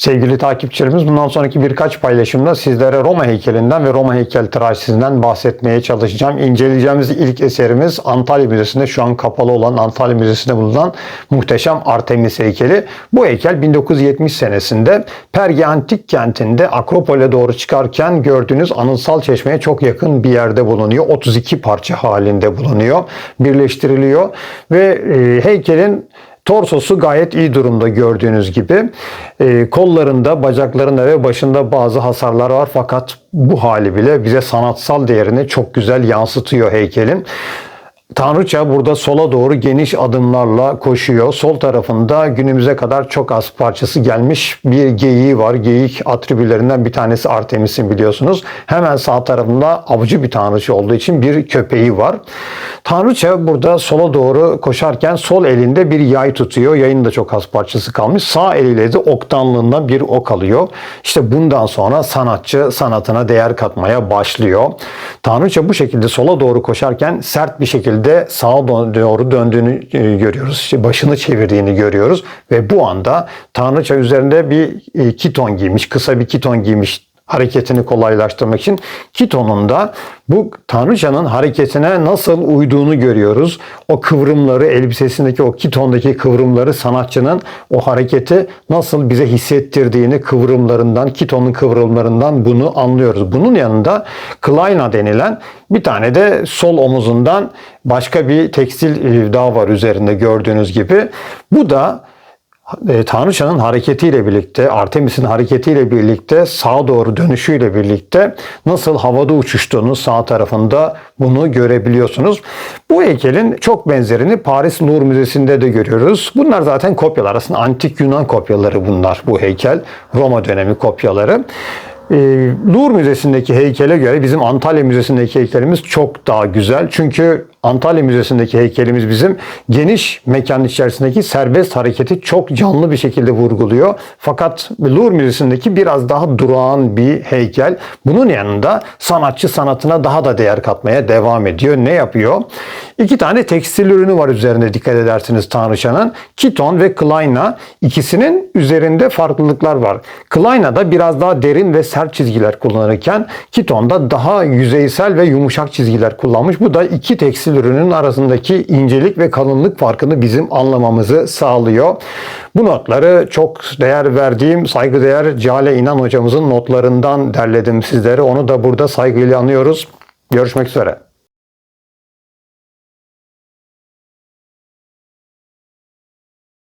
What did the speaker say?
Sevgili takipçilerimiz bundan sonraki birkaç paylaşımda sizlere Roma heykelinden ve Roma heykeltıraşisinden bahsetmeye çalışacağım. İnceleyeceğimiz ilk eserimiz Antalya Müzesi'nde şu an kapalı olan Antalya Müzesi'nde bulunan muhteşem Artemis heykeli. Bu heykel 1970 senesinde Perge Antik kentinde Akropol'e doğru çıkarken gördüğünüz Anıtsal Çeşme'ye çok yakın bir yerde bulunuyor. 32 parça halinde bulunuyor. Birleştiriliyor ve e, heykelin Torsosu gayet iyi durumda gördüğünüz gibi. Ee, kollarında, bacaklarında ve başında bazı hasarlar var fakat bu hali bile bize sanatsal değerini çok güzel yansıtıyor heykelin. Tanrıça burada sola doğru geniş adımlarla koşuyor. Sol tarafında günümüze kadar çok az parçası gelmiş bir geyiği var. Geyik atribülerinden bir tanesi Artemis'in biliyorsunuz. Hemen sağ tarafında avcı bir tanrıça olduğu için bir köpeği var. Tanrıça burada sola doğru koşarken sol elinde bir yay tutuyor. Yayın da çok az parçası kalmış. Sağ eliyle de oktanlığında bir ok alıyor. İşte bundan sonra sanatçı sanatına değer katmaya başlıyor. Tanrıça bu şekilde sola doğru koşarken sert bir şekilde sağa doğru döndüğünü e, görüyoruz. İşte başını çevirdiğini görüyoruz ve bu anda Tanrıça üzerinde bir e, kiton giymiş, kısa bir kiton giymiş hareketini kolaylaştırmak için Kiton'un da bu Tanrıçanın hareketine nasıl uyduğunu görüyoruz. O kıvrımları, elbisesindeki o Kiton'daki kıvrımları sanatçının o hareketi nasıl bize hissettirdiğini kıvrımlarından, Kiton'un kıvrımlarından bunu anlıyoruz. Bunun yanında Kleina denilen bir tane de sol omuzundan başka bir tekstil daha var üzerinde gördüğünüz gibi. Bu da e, Tanrıçanın hareketiyle birlikte, Artemis'in hareketiyle birlikte, sağa doğru dönüşüyle birlikte nasıl havada uçuştuğunu sağ tarafında bunu görebiliyorsunuz. Bu heykelin çok benzerini Paris Louvre Müzesi'nde de görüyoruz. Bunlar zaten kopyalar. Aslında antik Yunan kopyaları bunlar bu heykel. Roma dönemi kopyaları. E, Louvre Müzesi'ndeki heykele göre bizim Antalya Müzesi'ndeki heykelimiz çok daha güzel. Çünkü Antalya Müzesi'ndeki heykelimiz bizim geniş mekan içerisindeki serbest hareketi çok canlı bir şekilde vurguluyor. Fakat Louvre Müzesi'ndeki biraz daha durağan bir heykel. Bunun yanında sanatçı sanatına daha da değer katmaya devam ediyor. Ne yapıyor? İki tane tekstil ürünü var üzerinde dikkat edersiniz Tanrıçanın. Kiton ve Kleina ikisinin üzerinde farklılıklar var. Kleina'da biraz daha derin ve sert çizgiler kullanırken Kiton'da daha yüzeysel ve yumuşak çizgiler kullanmış. Bu da iki tekstil ürünün arasındaki incelik ve kalınlık farkını bizim anlamamızı sağlıyor. Bu notları çok değer verdiğim saygıdeğer Cale İnan hocamızın notlarından derledim sizlere. Onu da burada saygıyla anıyoruz. Görüşmek üzere.